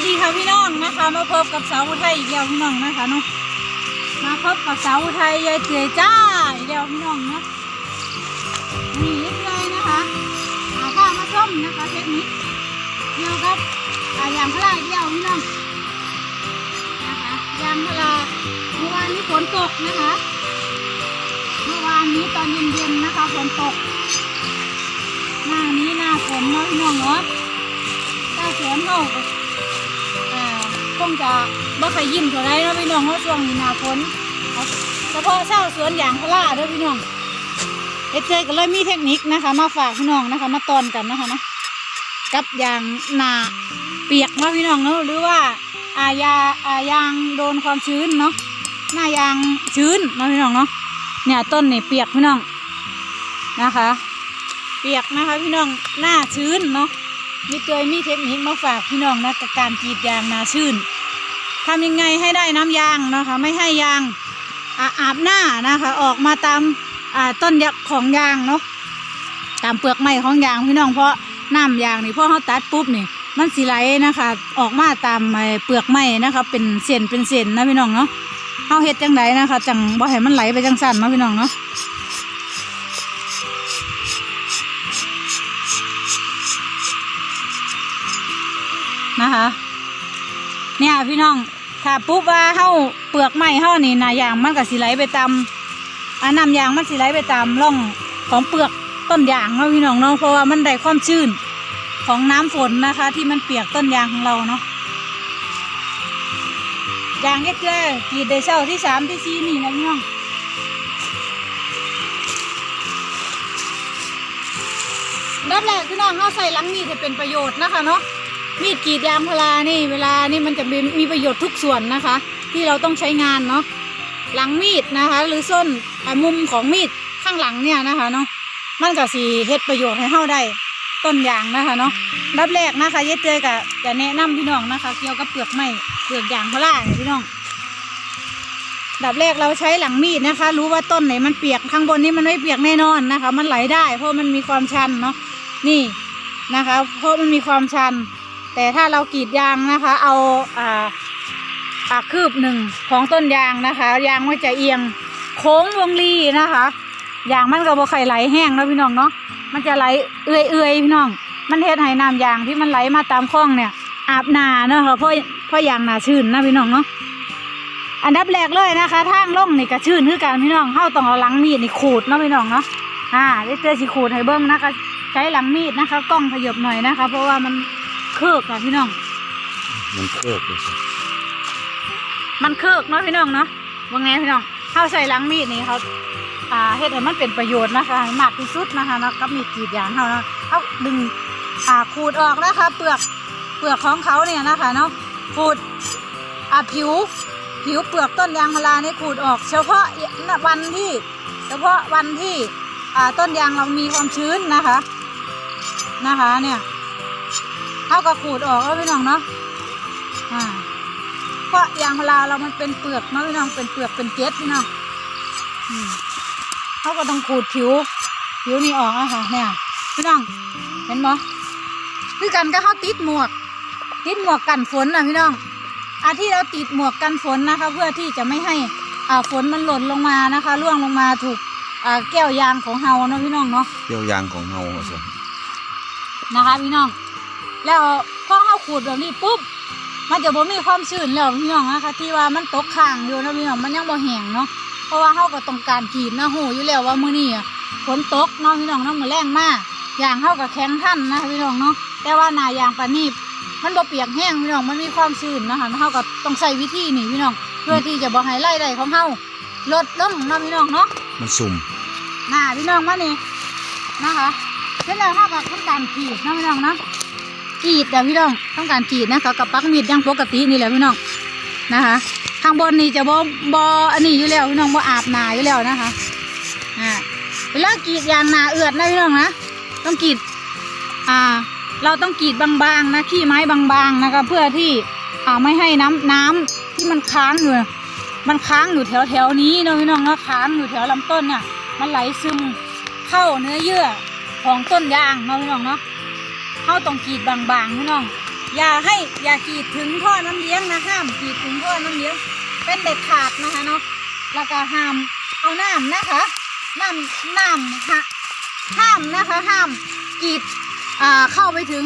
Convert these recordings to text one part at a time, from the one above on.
วัสดีค่ะพี่น้องนะคะ มาพบกับสาวอุทัยอีกแล้วพี่น้องนะคะเนาะมาพบกับสาวอุทัยยายเจือยจ้าอีกแล้วพี่น้องนะนี่ยายเจือยนะคะหาข้าวมาส้มนะคะเทคนิคเกี่ยวกับอ่ายางพาราอีกแล้วพี่น้องนะคะยางพาราเมื่อวานนี้ฝนตกนะคะ เมื่อวานนี้ตอนเย็นๆนะคะฝนตก หน้านี้หน้าฝนเนาะพี่น้องเนาะถ้าสวนเฮาก็อ่า คงจะบ่เคยยิ้มเท่าไรเนาะพี่น้องเพราะช่วงนี้หน้าฝนเฉพาะเช่าสวนยางพาราเด้อพี่น้องเอเจก็เลยมีเทคนิคนะคะ มาฝากพี่น้องนะคะ มาตอนกันนะคะนะกับยางนาเปียกเนาะพี่น้องเนาะหรือว่าอายาอายางโดนความชื้นเนาะหน้ายางชื้นเนาะพี่น้องเนาะเนี่ยต้นนี่เปียกพี่น้องนะคะ เปียกนะคะพี่น้องหน้าชื้นเนาะ มีเตยมีเทคนิคมาฝากพี่น้องนะกับการกรีดยางนาชื้นทำยังไงให้ได้น้ำยางนะคะไม่ให้ยางอาอาบหน้านะคะออกมาตามาต้นยักษ์ของยางเนาะตามเปลือกไม้ของยางพี่น้องเพราะน้ำยางนี่พอเขาตัดปุ๊บนี่มันสีไหลนะคะ ออกมาตามเปลือกไม้นะคะเป็นเส้นเป็นเส้นนะพี่น้องเนาะเขาเฮ็ดจังไดนะคะจังบ่ให้มันไหลไปจังสั่นเนาพี่น้องเนาะ นะคะ เนี่ยพี่น้องถ้าปุ๊บว่าเฮาเปลือกไม้เฮานี่นายางมันก็สิไหลไปตามอันน้ำยางมันสิไหลไปตามร่องของเปลือกต้นยางเนาะพี่น้องเนาะเพราะว่ามันได้ความชื้นของน้ำฝนนะคะ ที่มันเปียกต้นยางของเราเนาะยางเยอะเจ้กรีดได้เช้าที่สามที่สี่นี่นะพี่น้องดับแรกพี่น้องเขาใส่หลังมีดให้เป็นประโยชน์นะคะเนาะ มีดกรีดยางพารานี่เวลานี่มันจะมีมีประโยชน์ทุกส่วนนะคะ ที่เราต้องใช้งานเนาะหลังมีดนะคะ หรือส้นมุมของมีดข้างหลังเนี่ยนะคะเนาะมันก็สีเฮ็ดประโยชน์ให้เฮาได้ต้นยางนะคะเนาะดับแรกนะคะเยเตยกับจะแนะนำพี่น้องนะคะ เกี่ยวกับเปลือกไม้เปลือกยางพาราเนี่ยพี่น้องดับแรกเราใช้หลังมีดนะคะ รู้ว่าต้นไหนมันเปียกข้างบนนี้มันไม่เปียกแน่นอนนะคะ มันไหลได้ เพราะมันมีความชันเนาะนี่นะคะ เพราะมันมีความชัน แต่ถ้าเรากรีดยางนะคะ เอาอ่าอ่าคืบหนึ่งของต้นยางนะคะ ยางมันจะเอียงโค้งวงลีนะคะยางมันก็บ่ไข่ไหลแห้งเนาะพี่น้องเนาะมันจะไหลเอื่อยๆพี่น้อง มันเฮ็ดให้น้ำยางที่มันไหลมาตามคลองเนี่ยอาบนาเนาะค่ะเพราะเพราะยางนาชื้นนะพี่น้องเนาะอันดับแรกเลยนะคะทางล่องนี่ก็ชื้นคือกันพี่น้องเฮาต้องเอาหลังมีดนี่ขูดเนาะพี่น้องเนาะอ่าเดี๋ยวเจอสิขูดให้เบิ้งนะคะ ใช้หลังมีดนะคะ กล้องขยบหน่อยนะคะ เพราะว่ามัน เคิกอะพี่น้อง มันเคิบเลยสิมันเคิกเนาะพี่น้องเนาะว่าไงพี่น้องเขาใส่หลังมีดนี่เขาอ่าเฮ็ดให้มันเป็นประโยชน์นะคะให้มากที่สุดนะคะเนาะกับมีดกรีดยางเขาเนาะเขาดึงอ่าขูดออกนะคะ เปลือกเปลือกของเขาเนี่ยนะคะเนาะขูดอ่าผิวผิวเปลือกต้นยางพารานี่ขูดออก เฉพาะวันที่ เฉพาะวันที่อ่าต้นยางเรามีความชื้นนะคะนะคะเนี่ย เอากระขูดออกแล้วพี่น้องเนาะอ่าเพราะยางพาราเรามันเป็นเปลือกเนาะพี่น้องเป็นเปลือกเป็นเกล็ดพี่น้องอืมเขาก็ต้องขูดผิว ผิวนี่ออกอะค่ะเนี่ยพี่น้องเห็นไหมคือกันก็เขาติดหมวก ติดหมวกกันฝนนะพี่น้องอาที่เราติดหมวกกันฝนนะคะ เพื่อที่จะไม่ให้อ่าฝนมันหล่นลงมานะคะร่วงลงมาถูกอ่าแก้วยางของเฮาเนาะพี่น้องเนาะเกี่ยวยางของเฮาสินะคะพี่น้อง แล้วพอเข้าขูดแบบนี้ปุ๊บ มันจะบ่มีความชื้นแล้วพี่น้องนะคะที่ว่ามันตกค้างอยู่นะพี่น้องมันยังบ่แห้งเนาะเพราะว่าเขาก็ต้องการกรีดนะหูอยู่แล้วว่ามื้อนี้อะฝนตกเนาะพี่น้องเนาะมือแรงมากอย่างเข้ากับแข็งท่านนะคะพี่น้องเนาะแต่ว่าหนายางปานนี้มันบ่เปียกแห้งพี่น้องมันมีความชื้นนะคะเขาก็ต้องใส่วิธีนี้พี่น้องเพื่อที่จะบ่ให้ไล่ได้ของเฮาลดลงเนาะพี่น้องเนาะมันสุ่มน่าพี่น้องมานี่นะคะเสร็จแล้วเราก็ทำการกรีดนะพี่น้องนะ กรีดเดี๋ยวพี่น้องต้องการกรีดนะคะกับปักมีดยังปกตินี่แหละพี่น้องนะคะข้างบนนี่จะบอบออันนี้อยู่แล้วพี่น้องบออาบหนาอยู่แล้วนะคะอ่าเวลากรีดยางหนาเอือดนะพี่น้องนะต้องกรีดอ่าเราต้องกรีดบางๆนะขี้ไม้บางๆนะคะเพื่อที่อ่าไม่ให้น้ำน้ำที่มันค้างอยู่มันค้างอยู่แถวแถวๆนี้นะพี่น้องนะค้างอยู่แถวลำต้นเนี่ยมันไหลซึมเข้าเนื้อเยื่อของต้นยางนาะพี่น้องเนาะ เข้าตรงกรีดบางๆพี่น้อง อย่าให้อย่ากรีดถึงท่อน้ำเลี้ยงนะห้ามกรีดถึงท่อน้ำเลี้ยง เป็นเด็ดขาดนะคะเนาะแล้วก็ห้ามเอาน้ำนะคะน้ำน้ำฮะห้ามนะคะห้ามกรีดอ่าเข้าไปถึง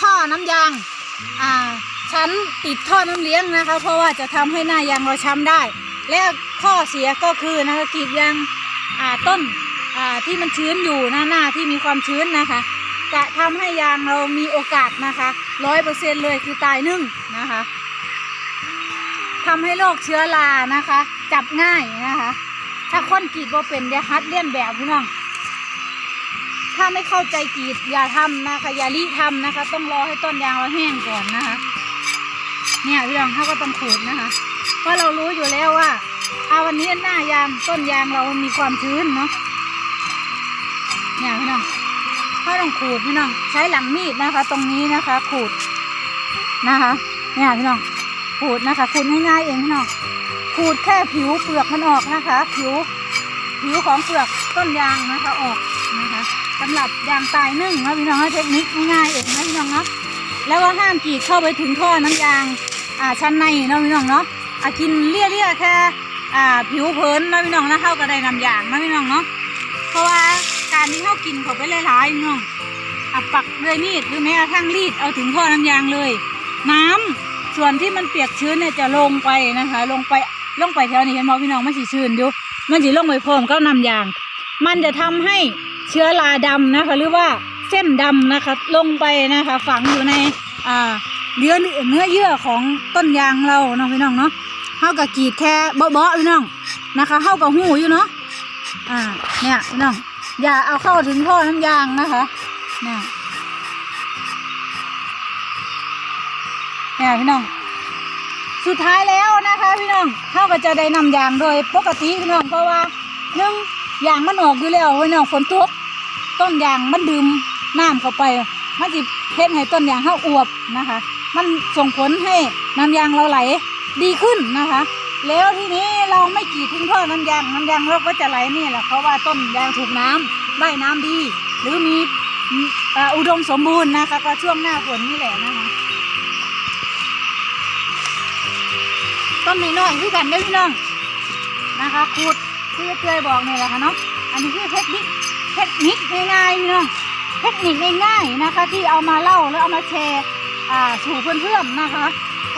ท่อน้ำยางอ่าชั้นติดท่อน้ำเลี้ยงนะคะ เพราะว่าจะทำให้หน้ายางเราช้ำได้ และข้อเสียก็คือนะคะกรีดยางอ่าต้นอ่าที่มันชื้นอยู่หน้าหน้าที่มีความชื้นนะคะ จะทำให้ยางเรามีโอกาสนะคะร้อยเปอร์เซ็นเลยคือตายนึ่งนะคะทำให้โรคเชื้อรานะคะ จับง่ายนะคะ ถ้าคนกรีดบ่เป็นเดี๋ยวฮัดเลี่ยนแบบพี่น้อง ถ้าไม่เข้าใจกรีดอย่าทำนะคะอย่ารีทำนะคะ ต้องรอให้ต้นยางเราแห้งก่อนนะคะ เนี่ยพี่น้องเขาก็ต้องขูดนะคะ เพราะเรารู้อยู่แล้วว่าเอาวันนี้หน้ายางต้นยางเรามีความชื้นเนาะเนี่ยพี่น้อง เขาต้องขูดพี่น้องใช้หลังมีดนะคะ ตรงนี้นะคะ ขูดนะคะ เนี่ยพี่น้องขูดนะคะขูดง่ายๆเองพี่น้องขูดแค่ผิวเปลือกมันออกนะคะ ผิวผิวของเปลือกต้นยางนะคะออกนะคะสำหรับยางตายนึ่งนะพี่น้องเทคนิคง่ายๆเองนะพี่น้องเนาะแล้วก็ห้ามกรีดเข้าไปถึงท่อน้ำยางอ่าชั้นในนะพี่น้องเนาะอ่ากินเลี่ยเลี่ยๆแค่อ่าผิวเผินนะพี่น้องนะเท่ากับได้น้ำยางนะพี่น้องเนาะเพราะว่า การที่เขากินเขาไปหลายๆพี่น้องอะปักด้วยมีดหรือแม้กระทั่งรีดเอาถึงท่อน้ำยางเลย น้ำส่วนที่มันเปียกชื้นเนี่ยจะลงไปนะคะ ลงไปลงไปแถวนี้เห็นไหมพี่น้องมันสีชื้นอยู่มันสีลงไปพร้อมกับน้ำยาง มันจะทำให้เชื้อราดำนะคะ หรือว่าเส้นดำนะคะ ลงไปนะคะ ฝังอยู่ในอ่าเนื้อเนื้อเยื่อของต้นยางเราเนาะพี่น้องเนาะเฮากับกีดแค่เบาๆพี่น้องนะคะเฮากับหูอยู่เนาะอ่าเนี่ยพี่น้อง อย่าเอาเข้าถึงท่อน้ำยางนะคะนี่นี่พี่น้อง สุดท้ายแล้วนะคะ พี่น้องเฮาก็จะได้นำยางโดยปกติพี่น้องเพราะว่าหนึ่งยางมันออกอยู่แล้วพี่น้องฝนตกต้นยางมันดื่มน้ำเข้าไป มันจะเฮ็ดให้ต้นยางเฮาอวบนะคะ มันส่งผลให้น้ำยางเราไหลดีขึ้นนะคะ แล้วทีนี้เราไม่กรีดทิ้งท่อน้ำยางน้ำยางเราก็จะไหลนี่แหละเพราะว่าต้นยางถูกน้ำได้น้ำดี หรือมีเอ่ออุดมสมบูรณ์นะคะ ก็ช่วงหน้าฝนนี่แหละนะคะต้นน้อยๆคือกันได้อพี่น้องนะคะขูดที่เจยบอกนี่แหละค่ะเนาะอันนี้คือเทคนิคเทคนิคง่ายๆพี่น้องเทคนิคง่ายๆนะคะ ที่เอามาเล่าแล้วเอามาแชร์อ่าสู่เพื่อนๆนะคะ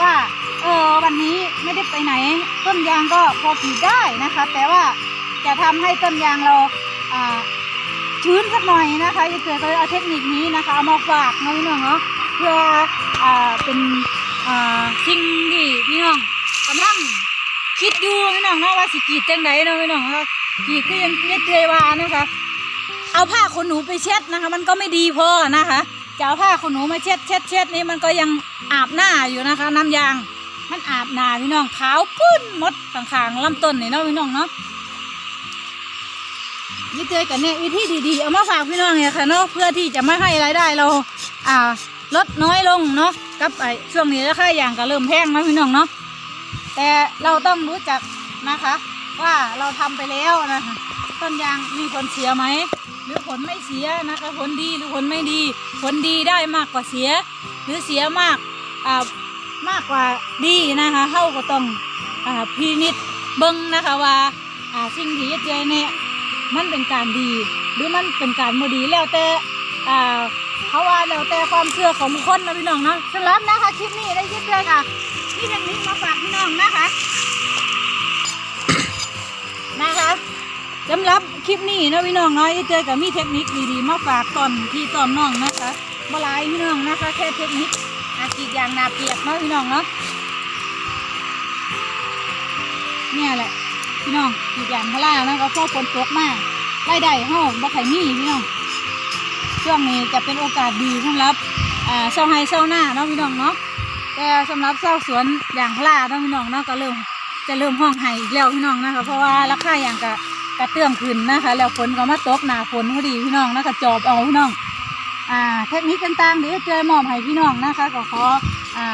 ว่าเออวันนี้ไม่ได้ไปไหน ต้นยางก็พอกรีดได้นะคะ แต่ว่าจะทำให้ต้นยางเราอ่าชื้นสักหน่อยนะคะจะเกิดก็เลยเอาเทคนิคนี้นะคะเอามาฝากน้องพี่น้องเนาะเพื่ออ่าเป็นอ่าสิ่งที่พี่น้องกำลังคิดอยู่พี่น้องเนาะว่าสิกีดจังไดเนาะพี่น้องเนาะกีดก็ยังเยเตยว่านะคะ เอาผ้าขนหนูไปเช็ดนะคะ มันก็ไม่ดีพอนะคะ จะเอาผ้าขนหนูมาเช็ดเช็ดเช็ดนี่มันก็ยังอาบหน้าอยู่นะคะ น้ำยาง มันอาบหน้าพี่น้องขาวปุ้นหมดข้างๆลำต้นนี่เนาะพี่น้องเนาะยี่เจอกันเนี่ยวิธีดีๆเอามาฝากพี่น้องเนี่ยค่ะเนาะเพื่อที่จะไม่ให้รายได้เรา อ่าลดน้อยลงเนาะกับไอ้ช่วงนี้ราคาอย่างก็เริ่มแพงนะพี่น้องเนาะแต่เราต้องรู้จักนะคะ ว่าเราทำไปแล้วนะคะต้นยางมีผลเสียไหม หรือผลไม่เสียนะคะ ผลดีหรือผลไม่ดี ผลดีได้มากกว่าเสีย หรือเสียมากอ่ามากกว่าดีนะคะเฮาก็ต้องอ่าพินิจเบิ่งนะคะว่าอ่าสิ่งที่เจเนี่ยมันเป็นการดี หรือมันเป็นการบ่ดีแล้วแต่อ่าเขาว่าแล้วแต่ความเชื่อของบุคคลนะพี่น้องเนาะสำหรับนะคะคลิปนี้ได้ยินเลยค่ะนี่เทคนิคมาฝากพี่น้องนะคะนะคะ สำหรับคลิปนี้นาะพี่น้องนาะอีเตยกับมีเทคนิคดีๆมาฝากตอนพี่ตอนน้องนะคะบลายพี่น้องนะคะแค่เทคนิคอากรีดยางนาเปียกนาะพี่น้องเนาะเนี่ยแหละพี่น้องกรีดยางพารานะก็พอฝนตกมากรายได้เฮาบ่ค่อยมีพี่น้องช่วงนี้จะเป็นโอกาสดีสำหรับอ่าเช้าไฮเช้าหน้าเนาะพี่น้องเนาะแต่สำหรับเช้าสวนอย่างพาราเนาะพี่น้องเนาะก็เริ่มจะเริ่มห้องไห้อีกแล้วพี่น้องนะคะเพราะว่าราคาอย่างกะ กระเตื้องขึ้นนะคะ แล้วฝนก็มาตกหนาฝนพอดีพี่น้องนะคะจอบเอาพี่น้องอ่าเทคนิคต่างๆเดี๋ยวเจอมอบให้พี่น้องนะคะ ก็ขออ่า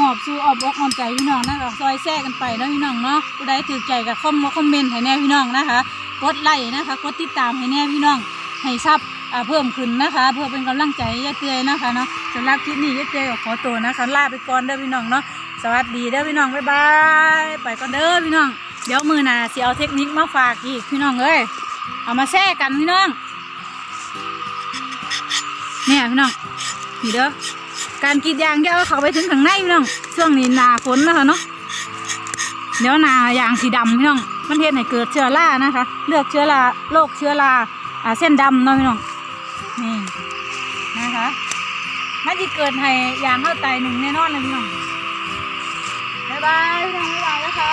มอบสู่ออบอกออมใจพี่น้องนะคะซอยแทรกกันไปเนาะพี่น้องเนาะผู้ใดถือใจกับคอมคอมเมนต์ให้แน่พี่น้องนะคะ กดไลค์นะคะกดติดตามให้แน่พี่น้องให้ซับอ่าเพิ่มขึ้นนะคะ เพื่อเป็นกำลังใจให้ยายเตยนะคะเนาะสำหรับคลิปนี้ยายเตยขอตัวนะคะลาไปก่อนเด้อพี่น้องเนาะสวัสดีเด้อพี่น้องบ๊ายบายไปก่อนเด้อพี่น้อง ดี๋ยวมือหนาสิเอาเทคนิคมาฝากอีกพี่น้องเอ้ยเอามาแช่กันพี่น้องเนี่ยพี่น้องนี่เด้อการกรีดยางเดี๋ยวเขาไปถึงข้างในพี่น้องช่วงนี้หนาฝนนะคะเนาะเดี๋ยวหนายางสีดำพี่น้องมันเฮ็ดให้เกิดเชื้อรานะคะ เลือกเชื้อราโรคเชื้อราอ่าเส้นดำเนาะพี่น้องนี่นะคะมันจะเกิดให้ยางเข้าไตหนึ่งแน่นอนเลยพี่น้องบ๊ายบายพี่น้องบ๊ายบายแล้วค่ะ